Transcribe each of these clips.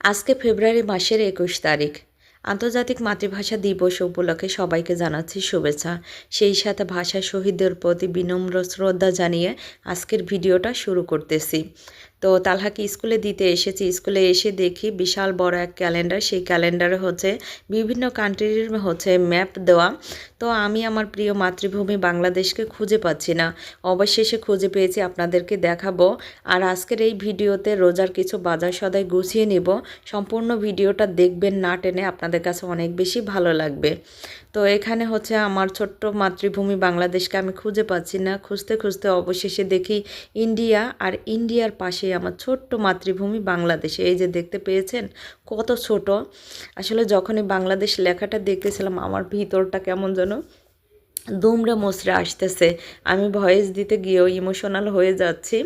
আজকে ফেব্রুয়ারি মাসের একুশ তারিখ। আন্তর্জাতিক মাতৃভাষা দিবস উপলক্ষে সবাইকে জানাচ্ছি শুভেচ্ছা। সেই সাথে ভাষা শহীদদের প্রতি বিনম্র শ্রদ্ধা জানিয়ে আজকের ভিডিওটা শুরু করতেছি। তো তালহাকে স্কুলে দিতে এসেছি। স্কুলে এসে দেখি বিশাল বড় এক ক্যালেন্ডার। সেই ক্যালেন্ডারে হচ্ছে বিভিন্ন কান্ট্রির হচ্ছে ম্যাপ দেওয়া। তো আমি আমার প্রিয় মাতৃভূমি বাংলাদেশকে খুঁজে পাচ্ছি না। অবশেষে খুঁজে পেয়েছি আপনাদেরকে দেখাবো। আর আজকের এই ভিডিওতে রোজার কিছু বাজার সদাই গুছিয়ে নিব। সম্পূর্ণ ভিডিওটা দেখবেন না টেনে আপনাদের কাছে অনেক বেশি ভালো লাগবে। তো এখানে হচ্ছে আমার ছোট্ট মাতৃভূমি বাংলাদেশকে আমি খুঁজে পাচ্ছি না। খুঁজতে খুঁজতে অবশেষে দেখি ইন্ডিয়া। আর ইন্ডিয়ার পাশে আমার ছোট্ট মাতৃভূমি বাংলাদেশে। এই যে দেখতে পেয়েছেন কত ছোট। আসলে যখনই বাংলাদেশ লেখাটা দেখতেছিলাম, আমার ভিতরটা কেমন যেন দুমড়ে মুচড়ে আসতেছে। আমি ভয়েস দিতে গিয়েও ইমোশনাল হয়ে যাচ্ছি।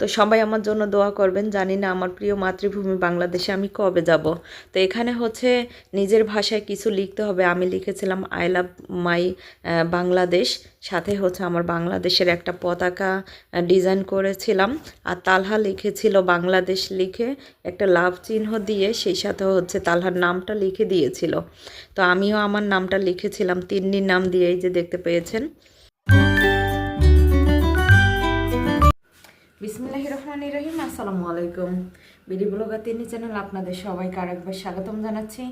তো সবাই আমার জন্য দোয়া করবেন। জানি না আমার প্রিয় মাতৃভূমি বাংলাদেশে আমি কবে যাব। তো এখানে হচ্ছে নিজের ভাষায় কিছু লিখতে হবে। আমি লিখেছিলাম আই লাভ মাই বাংলাদেশ। সাথে হচ্ছে আমার বাংলাদেশের একটা পতাকা ডিজাইন করেছিলাম। আর তালহা লিখেছিল বাংলাদেশ লিখে একটা লাভ চিহ্ন দিয়ে সেই সাথে হচ্ছে তালহার নামটা লিখে দিয়েছিল। তো আমিও আমার নামটা লিখেছিলাম। তিন্নির নাম দিয়েই যে দেখতে পেয়েছেন। বিসমিল্লাহ রহমান রহিম আসসালামু আলাইকুম বিডি ব্লগার তিনি চ্যানেল আপনাদের সবাইকে আরেকবার স্বাগতম জানাচ্ছি।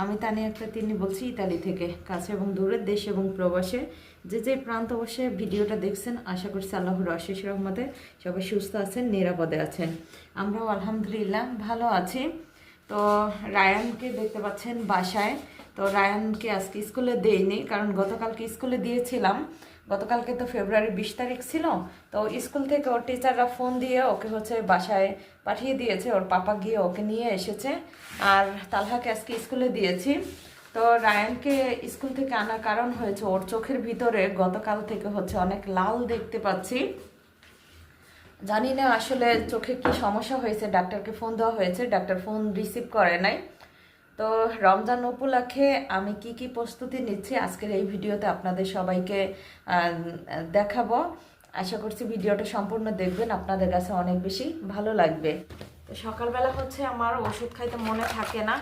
আমি তানি একটা তিনি বলছি, ইতালি থেকে, কাছে এবং দূরের দেশ এবং প্রবাসে। যে যে প্রান্ত বসে ভিডিওটা দেখছেন, আশা করছি আল্লাহর আশিস রহমতে সবাই সুস্থ আছেন, নিরাপদে আছেন। আমরাও আলহামদুলিল্লাহ ভালো আছি। তো রায়ানকে দেখতে পাচ্ছেন বাসায়। তো রায়ানকে আজকে স্কুলে দেইনি, কারণ গতকালকে স্কুলে দিয়েছিলাম। গতকালকে তো ফেব্রুয়ারি বিশ তারিখ ছিল, তো স্কুল থেকে ওর টিচাররা ফোন দিয়ে ওকে হচ্ছে বাসায় পাঠিয়ে দিয়েছে, ওর পাপা গিয়ে ওকে নিয়ে এসেছে। আর তালহাকে আজকে স্কুলে দিয়েছি। তো রায়ানকে স্কুল থেকে আনার কারণ হয়েছে, ওর চোখের ভিতরে গতকাল থেকে হচ্ছে অনেক লাল দেখতে পাচ্ছি। জানি না আসলে চোখে কি সমস্যা হয়েছে, ডাক্তারকে ফোন দেওয়া হয়েছে, ডাক্তার ফোন রিসিভ করে নাই। তো রমজান উপলক্ষে আমি কি কি প্রস্তুতি নিচ্ছি আজকের এই ভিডিওতে আপনাদের সবাইকে দেখাবো। আশা করছি ভিডিওটা সম্পূর্ণ দেখবেন আপনাদের কাছে অনেক বেশি ভালো লাগবে। তো সকালবেলা হচ্ছে আমার ওষুধ খাইতে মনে থাকে না।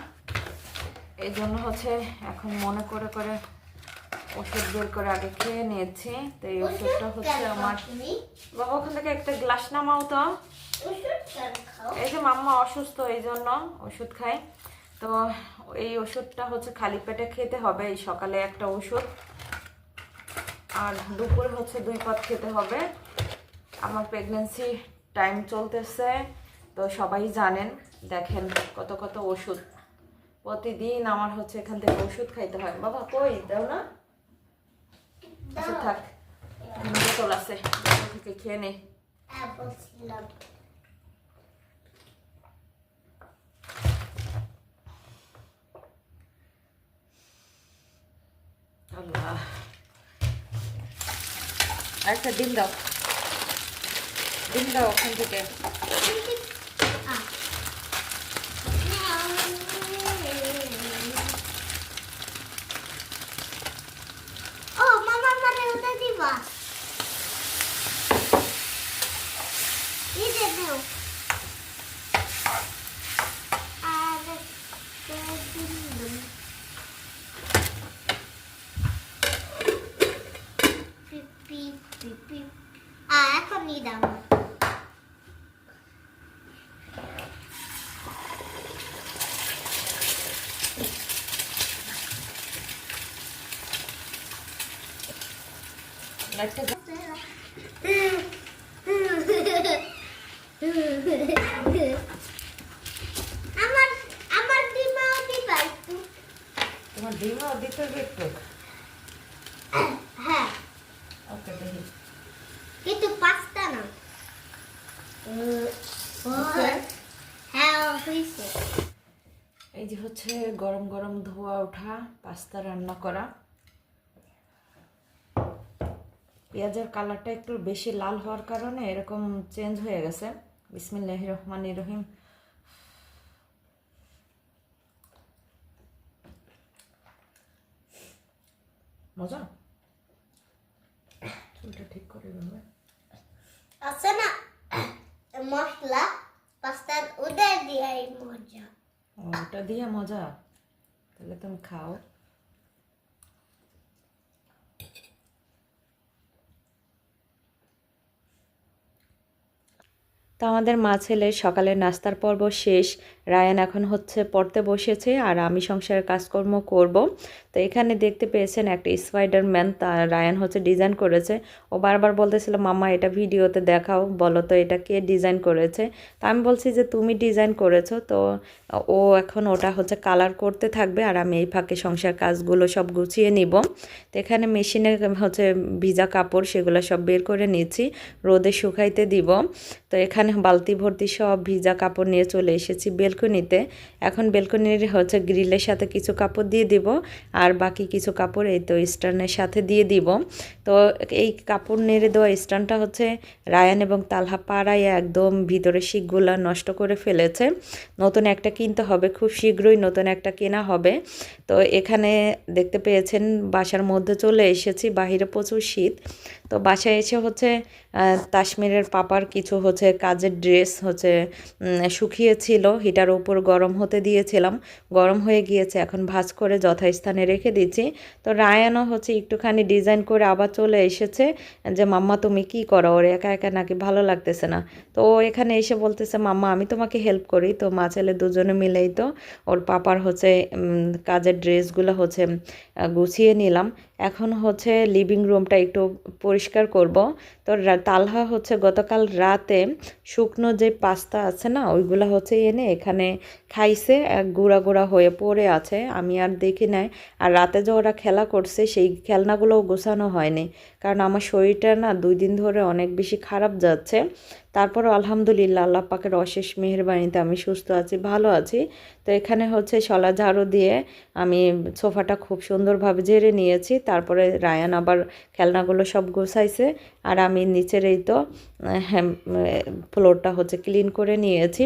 এই জন্য হচ্ছে এখন মনে করে করে ওষুধ বের করে আগে খেয়ে নিয়েছি। তো এই ওষুধটা হচ্ছে আমার বাবা ওখান থেকে একটা গ্লাস নামাও তো। এই যে মাম্মা অসুস্থ এই জন্য ওষুধ খায়। তো এই ওষুধটা হচ্ছে খালি পেটে খেতে হবে এই সকালে একটা ওষুধ। আর দুপুরে হচ্ছে দুই পাত খেতে হবে। আমার প্রেগনেন্সি টাইম চলতেছে তো সবাই জানেন দেখেন কত কত ওষুধ। প্রতিদিন আমার হচ্ছে এখান থেকে ওষুধ খাইতে হয়। বাবা কই? দাও না। আচ্ছা থাক। আছে। বোতল থেকে খেয়ে নে। আল্লাহ আরেকটা ডিম দাও ডিম দাও ওখান থেকে ও মামা মানে ওটা দিবা এই যে দাও আর দিন পিপি পিপি আ এখন নিয়ে দাও লাইটটা আমার আমার ডিমাও দিবা একটু তোমার ডিমও দিতে হবে একটু? হ্যাঁ। ওকে দেখি। কিন্তু পাঁচটা না। হ্যাঁ এই যে হচ্ছে গরম গরম ধোয়া ওঠা পাস্তা রান্না করা। পেঁয়াজের কালারটা একটু বেশি লাল হওয়ার কারণে এরকম চেঞ্জ হয়ে গেছে। বিসমিল্লাহ রহমান রহিম। মজা? চুলটা ঠিক করে দেবে আছে না? মশলা পাস্তার ওদের দিয়ে মজা। ওটা দিয়ে মজা? তাহলে তুমি খাও। তো আমাদের মা ছেলে সকালের নাস্তার পর্ব শেষ। রায়ান এখন হচ্ছে পড়তে বসেছে আর আমি সংসারের কাজকর্ম করব। তো এখানে দেখতে পেয়েছেন একটা স্পাইডারম্যান তা রায়ান হচ্ছে ডিজাইন করেছে। ও বারবার বলতেছিল, মামা, এটা ভিডিওতে দেখাও, বলো তো এটা কে ডিজাইন করেছে? তা আমি বলছি যে, তুমি ডিজাইন করেছ, তো ও এখন ওটা হচ্ছে কালার করতে থাকবে আর আমি এই ফাঁকে সংসার কাজগুলো সব গুছিয়ে নিব। তো এখানে মেশিনে হচ্ছে ভিজা কাপড়, সেগুলো সব বের করে নিয়েছি রোদে শুকাইতে দিব। তো এখানে বালতি ভর্তি সব ভিজা কাপড় নিয়ে চলে এসেছি বেলকনিতে। এখন বেলকনির হচ্ছে গ্রিলের সাথে কিছু কাপড় দিয়ে দিব আর বাকি কিছু কাপড় এই তো স্টার্নের সাথে দিয়ে দিব। তো এই কাপড় নেড়ে দেওয়া স্টার্নটা হচ্ছে রায়ান এবং তালহা পাড়ায় একদম ভিতরে শিকগুলা নষ্ট করে ফেলেছে। নতুন একটা কিনতে হবে, খুব শীঘ্রই নতুন একটা কেনা হবে। তো এখানে দেখতে পেয়েছেন বাসার মধ্যে চলে এসেছি, বাহিরে প্রচুর শীত। তো বাসায় এসে হচ্ছে তাসমিরের পাপার কিছু হচ্ছে কাজের ড্রেস হচ্ছে শুকিয়েছিল, হিটার উপর গরম হতে দিয়েছিলাম। গরম হয়ে গিয়েছে, এখন ভাঁজ করে যথাস্থানে রেখে দিচ্ছি। তো রায়ানও হচ্ছে একটুখানি ডিজাইন করে আবার চলে এসেছে যে, মাম্মা, তুমি কি করো? ওর একা একা নাকি ভালো লাগতেছে না? তো ও এখানে এসে বলতেছে, মাম্মা, আমি তোমাকে হেল্প করি। তো মা ছেলে দুজনে মিলেই তো ওর পাপার হচ্ছে কাজের ড্রেসগুলো হচ্ছে গুছিয়ে নিলাম। এখন হচ্ছে লিভিং রুমটা একটু পরিষ্কার করব। তো তালহা হচ্ছে গতকাল রাতে শুকনো যে পাস্তা আছে না, ওইগুলো হচ্ছে এনে এখানে খাইছে গুঁড়া গুঁড়া হয়ে পড়ে আছে। আমি আর দেখি নাই। আর রাতে যে ওরা খেলা করছে, সেই খেলনাগুলোও গোছানো হয়নি। কারণ আমার শরীরটা না দুই দিন ধরে অনেক বেশি খারাপ যাচ্ছে। তারপর আলহামদুলিল্লাহ আল্লাহ পাকের অশেষ মেহরবানিতে আমি সুস্থ আছি, ভালো আছি। তো এখানে হচ্ছে শলা ঝাড়ু দিয়ে আমি সোফাটা খুব সুন্দরভাবে জেরে নিয়েছি। তারপরে রায়ান আবার খেলনাগুলো সব গোছাইছে। আর আমি নিচের এই তো ফ্লোরটা হচ্ছে ক্লিন করে নিয়েছি।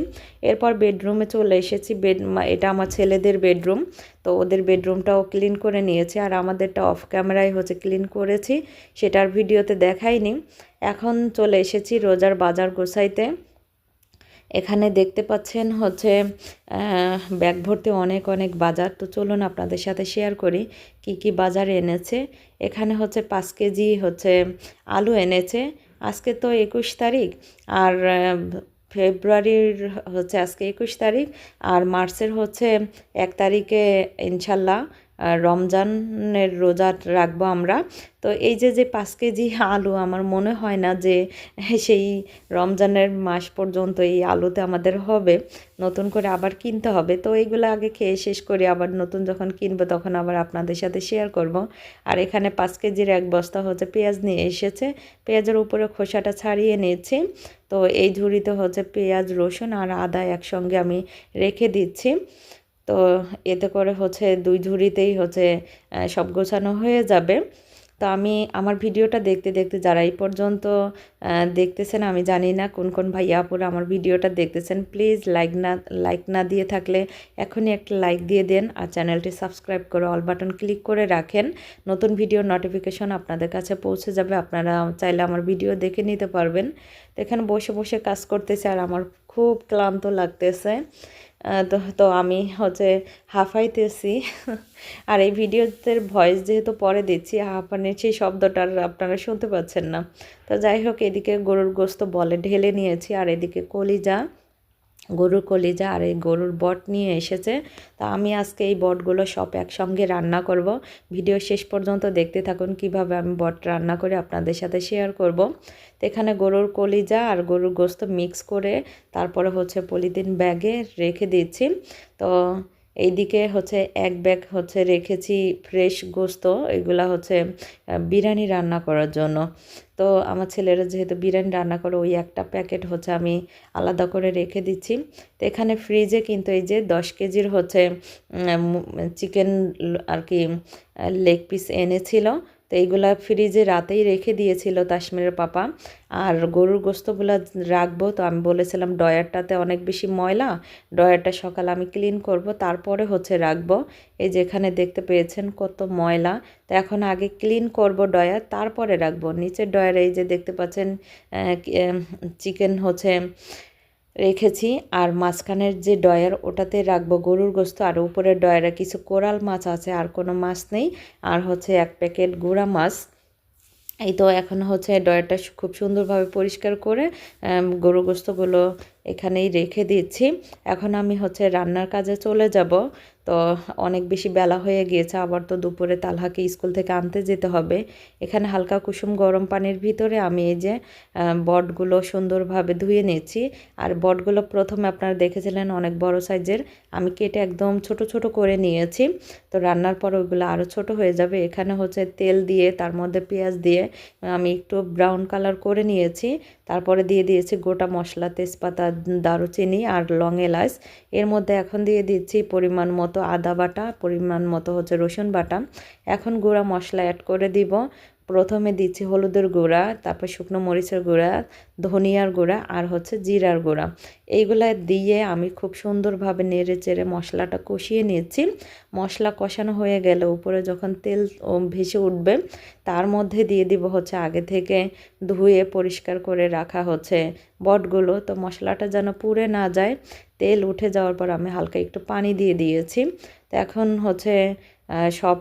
এরপর বেডরুমে চলে এসেছি। বেড এটা আমার ছেলেদের বেডরুম, তো ওদের বেডরুমটাও ক্লিন করে নিয়েছি। আর আমাদেরটা অফ ক্যামেরায় হচ্ছে ক্লিন করেছি, সেটার ভিডিওতে দেখাইনি। এখন চলে এসেছি রোজার বাজার গোছাইতে। এখানে দেখতে পাচ্ছেন হচ্ছে ব্যাগ ভর্তি অনেক অনেক বাজার। তো চলুন আপনাদের সাথে শেয়ার করি কি কি বাজার এনেছে। এখানে হচ্ছে পাঁচ কেজি হচ্ছে আলু এনেছে। আজকে তো একুশ তারিখ আর ফেব্রুয়ারির হচ্ছে আজকে একুশ তারিখ আর মার্চের হচ্ছে এক তারিখে ইনশাল্লাহ রমজানের রোজা রাখব আমরা। তো এই যে যে পাঁচ কেজি আলু, আমার মনে হয় না যে সেই রমজানের মাস পর্যন্ত এই আলুতে আমাদের হবে। নতুন করে আবার কিনতে হবে। তো এইগুলো আগে খেয়ে শেষ করি আবার নতুন যখন কিনবো তখন আবার আপনাদের সাথে শেয়ার করব। আর এখানে পাঁচ কেজির এক বস্তা হচ্ছে পেঁয়াজ নিয়ে এসেছে। পেঁয়াজের উপরে খোসাটা ছাড়িয়ে নিয়েছি তো এই ঝুড়িতে হচ্ছে পেঁয়াজ, রসুন আর আদা একসঙ্গে আমি রেখে দিচ্ছি। তো এতে করে হচ্ছে দুই ঝুড়িতেই হচ্ছে সব গোছানো হয়ে যাবে। তো আমি আমার ভিডিওটা দেখতে দেখতে যারা এই পর্যন্ত দেখতেছেন, আমি জানি না কোন কোন ভাইয়া আপুরা আমার ভিডিওটা দেখতেছেন, প্লিজ লাইক না লাইক না দিয়ে থাকলে এখনই একটা লাইক দিয়ে দেন আর চ্যানেলটি সাবস্ক্রাইব করে অল বাটন ক্লিক করে রাখেন। নতুন ভিডিও নোটিফিকেশন আপনাদের কাছে পৌঁছে যাবে, আপনারা চাইলে আমার ভিডিও দেখে নিতে পারবেন। তো এখানে বসে বসে কাজ করতেছে আর আমার খুব ক্লান্ত লাগতেছে। তো তো আমি হচ্ছে হাফাইতেছি। আর এই ভিডিওতে ভয়েস যেহেতু পরে দিচ্ছি হাঁপানির সেই শব্দটা আর আপনারা শুনতে পাচ্ছেন না। তো যাই হোক, এদিকে গরুর গোস্ত বলে, ঢেলে নিয়েছি, আর এদিকে কলিজা। গরুর কলিজা আর এই গরুর বট নিয়ে এসেছে। তা আমি আজকে এই বটগুলো সব একসঙ্গে রান্না করব। ভিডিও শেষ পর্যন্ত দেখতে থাকুন কীভাবে আমি বট রান্না করে আপনাদের সাথে শেয়ার করব। তো এখানে গরুর কলিজা আর গরুর গোস্ত মিক্স করে তারপরে হচ্ছে পলিথিন ব্যাগে রেখে দিচ্ছি। তো এইদিকে হচ্ছে এক ব্যাগ হচ্ছে রেখেছি ফ্রেশ গোস্ত, এগুলা হচ্ছে বিরিয়ানি রান্না করার জন্য। তো আমার ছেলেরা যেহেতু বিরিয়ানি রান্না করে, ওই একটা প্যাকেট হচ্ছে আমি আলাদা করে রেখে দিচ্ছি। তো এখানে ফ্রিজে কিন্তু এই যে দশ কেজির হচ্ছে চিকেন আর কি লেগ পিস এনেছিল। তো এইগুলা ফ্রিজে রাতেই রেখে দিয়েছিল তাসমিরের পাপা। আর গরুর গোস্তগুলো রাখব, তো আমি বলেছিলাম ডয়ারটাতে অনেক বেশি ময়লা ডয়ারটা সকাল আমি ক্লিন করব, তারপরে হচ্ছে রাখব। এই যে এখানে দেখতে পেয়েছেন কত ময়লা, তো এখন আগে ক্লিন করব ডয়ার তারপরে রাখব। নিচের ডয়ারে এই যে দেখতে পাচ্ছেন চিকেন হচ্ছে রেখেছি আর মাঝখানের যে ডয়ার ওটাতে রাখব গরুর গোস্ত আর উপরের ডয়ারে কিছু কোরাল মাছ আছে আর কোনো মাছ নেই আর হচ্ছে এক প্যাকেট গুঁড়া মাছ। এই তো এখন হচ্ছে ডয়ারটা খুব সুন্দরভাবে পরিষ্কার করে গরু গোস্তগুলো এখানেই রেখে দিচ্ছি। এখন আমি হচ্ছে রান্নার কাজে চলে যাব। তো অনেক বেশি বেলা হয়ে গিয়েছে, আবার তো দুপুরে তালহাকে স্কুল থেকে আনতে যেতে হবে। এখানে হালকা কুসুম গরম পানির ভিতরে আমি এই যে বটগুলো সুন্দরভাবে ধুয়ে নিয়েছি আর বটগুলো প্রথমে আপনারা দেখেছিলেন অনেক বড় সাইজের, আমি কেটে একদম ছোট ছোট করে নিয়েছি। তো রান্নার পর ওইগুলো আরও ছোট হয়ে যাবে। এখানে হচ্ছে তেল দিয়ে, তার মধ্যে পেঁয়াজ দিয়ে আমি একটু ব্রাউন কালার করে নিয়েছি। তারপরে দিয়ে দিয়েছি গোটা মশলা, তেজপাতা দারুচিনি আর লং এলাচ। এর মধ্যে এখন দিয়ে দিচ্ছি পরিমাণ মতো আদা বাটা, পরিমাণ মতো হচ্ছে রসুন বাটা। এখন গুঁড়া মশলা অ্যাড করে দিব। প্রথমে দিচ্ছি হলুদের গুঁড়া, তারপর শুকনো মরিচের গুঁড়া, ধনিয়ার গুঁড়া আর হচ্ছে জিরার গুঁড়া। এইগুলা দিয়ে আমি খুব সুন্দরভাবে নেড়ে চেড়ে মশলাটা কষিয়ে নিয়েছি। মশলা কষানো হয়ে গেলে উপরে যখন তেল ভেসে উঠবে, তার মধ্যে দিয়ে দিব হচ্ছে আগে থেকে ধুয়ে পরিষ্কার করে রাখা হচ্ছে বটগুলো। তো মশলাটা যেন পুড়ে না যায়, তেল উঠে যাওয়ার পর আমি হালকা একটু পানি দিয়ে দিয়েছি। তো এখন হচ্ছে সব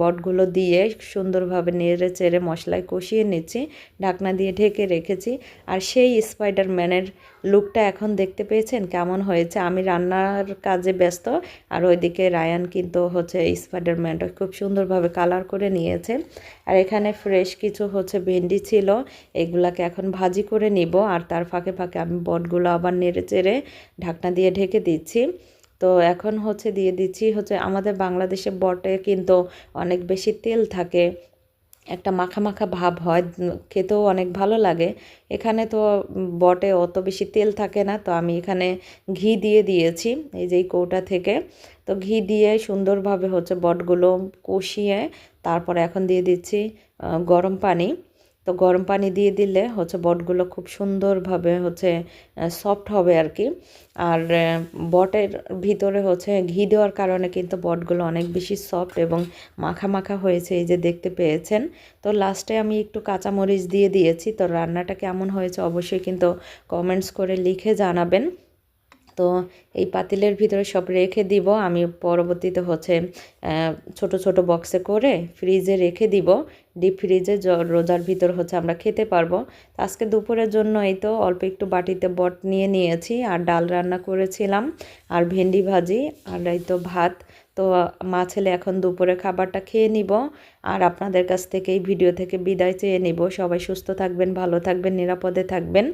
বটগুলো দিয়ে সুন্দরভাবে নেড়ে চেড়ে মশলায় কষিয়ে নিচ্ছি, ঢাকনা দিয়ে ঢেকে রেখেছি। আর সেই স্পাইডারম্যানের লুকটা এখন দেখতে পেয়েছেন? কেমন হয়েছে? আমি রান্নার কাজে ব্যস্ত, আর ওইদিকে রায়ান কিন্তু হচ্ছে স্পাইডারম্যানটা খুব সুন্দরভাবে কালার করে নিয়েছে। আর এখানে ফ্রেশ কিছু হচ্ছে ভেন্ডি ছিল, এগুলাকে এখন ভাজি করে নিব। আর তার ফাঁকে ফাঁকে আমি বটগুলো আবার নেড়ে চেড়ে ঢাকনা দিয়ে ঢেকে দিচ্ছি। তো এখন হচ্ছে দিয়ে দিচ্ছি হচ্ছে আমাদের বাংলাদেশে বটে কিন্তু অনেক বেশি তেল থাকে। একটা মাখা মাখা ভাব হয় খেতেও অনেক ভালো লাগে। এখানে তো বটে অত বেশি তেল থাকে না, তো আমি এখানে ঘি দিয়ে দিয়েছি, এই যে কৌটা থেকে। তো ঘি দিয়ে সুন্দরভাবে হচ্ছে বটগুলো কষিয়ে তারপরে এখন দিয়ে দিচ্ছি গরম পানি। তো গরম পানি দিয়ে দিলে হচ্ছে বটগুলো খুব সুন্দরভাবে হচ্ছে সফট হবে আর কি আর বটের ভিতরে হচ্ছে ঘি দেওয়ার কারণে কিন্তু বটগুলো অনেক বেশি সফট এবং মাখা মাখা হয়েছে, এই যে দেখতে পেয়েছেন। তো লাস্টে আমি একটু কাঁচামরিচ দিয়ে দিয়েছি। তো রান্নাটা কেমন হয়েছে অবশ্যই কিন্তু কমেন্টস করে লিখে জানাবেন। তো এই পাতিলের ভিতরে সব রেখে দিব। আমি পরবর্তীতে হচ্ছে ছোট ছোট বক্সে করে ফ্রিজে রেখে দিব। ডিপ ফ্রিজে রোজার ভিতর হচ্ছে আমরা খেতে পারব। আজকে দুপুরের জন্য এই তো, অল্প একটু বাটিতে বট নিয়ে নিয়েছি। আর ডাল রান্না করেছিলাম। আর ভেন্ডি ভাজি, আর এই তো ভাত। তো মা ছেলে এখন দুপুরে খাবারটা খেয়ে নিব আর আপনাদের কাছ থেকে এই ভিডিও থেকে বিদায় চেয়ে নিব। সবাই সুস্থ থাকবেন, ভালো থাকবেন, নিরাপদে থাকবেন।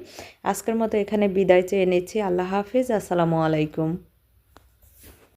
আজকের মতো এখানে বিদায় চেয়ে নিচ্ছি। আল্লাহ হাফিজ। আসসালামু আলাইকুম।